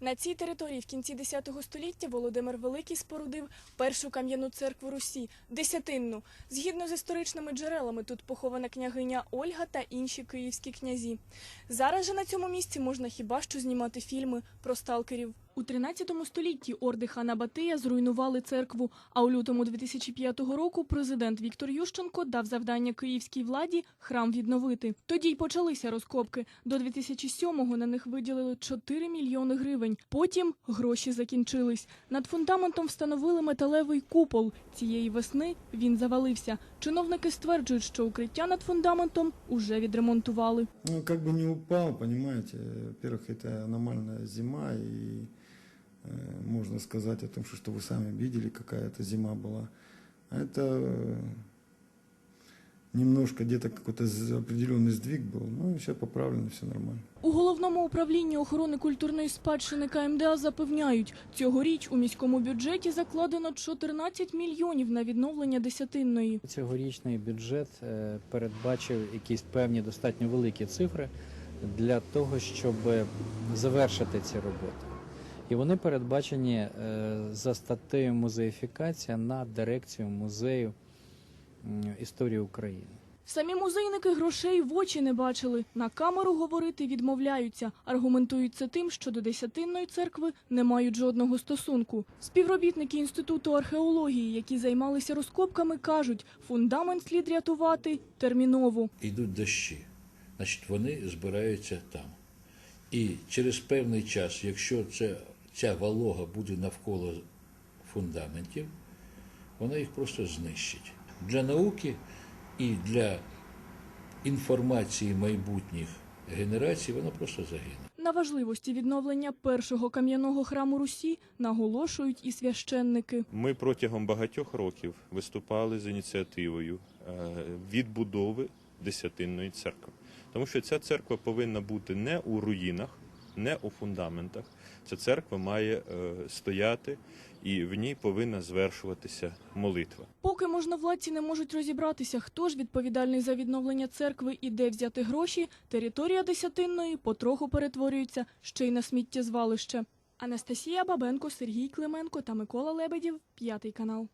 На цій території в кінці X століття Володимир Великий спорудив першу кам'яну церкву Русі Десятинну. Згідно з історичними джерелами, тут похована княгиня Ольга та інші київські князі. Зараз же на цьому місці можна хіба що знімати фільми про сталкерів. У 13 столітті орди хана Батия зруйнували церкву, а у лютому 2005 року президент Віктор Ющенко дав завдання київській владі храм відновити. Тоді й почалися розкопки. До 2007-го на них виділили 4 мільйони гривень. Потім гроші закінчились. Над фундаментом встановили металевий купол. Цієї весни він завалився. Чиновники стверджують, що укриття над фундаментом уже відремонтували. Ну, как бы не упал, понимаете. Во-первых, это аномальная зима, и э, можно сказать о том, что, что вы сами видели, какая это зима была. А Это э, немножко где-то какой-то з- определенный сдвиг был. Ну, и сейчас поправлено, все нормально. У головному управлінні охорони культурної спадщини КМДА запевняють, цьогоріч у міському бюджеті закладено 14 мільйонів на відновлення десятинної. Цьогорічний бюджет е, передбачив якісь певні достатньо великі цифри для того, щоб завершити ці роботи. І вони передбачені е, за статтею музеїфікація на дирекцію музею історії України. Самі музейники грошей в очі не бачили. На камеру говорити відмовляються. Аргументують це тим, що до десятинної церкви не мають жодного стосунку. Співробітники інституту археології, які займалися розкопками, кажуть, фундамент слід рятувати терміново. йдуть дощі, значить вони збираються там. І через певний час, якщо це, ця волога буде навколо фундаментів, вона їх просто знищить. Для науки і для інформації майбутніх генерацій вона просто загине. На важливості відновлення першого кам'яного храму Русі наголошують і священники. Ми протягом багатьох років виступали з ініціативою е, відбудови десятинної церкви, тому що ця церква повинна бути не у руїнах, не у фундаментах. Ця церква має е, стояти і в ній повинна звершуватися молитва. Поки можновладці не можуть розібратися, хто ж відповідальний за відновлення церкви і де взяти гроші, територія десятинної потроху перетворюється ще й на сміттєзвалище. Анастасія Бабенко, Сергій Клименко та Микола Лебедів, п'ятий канал.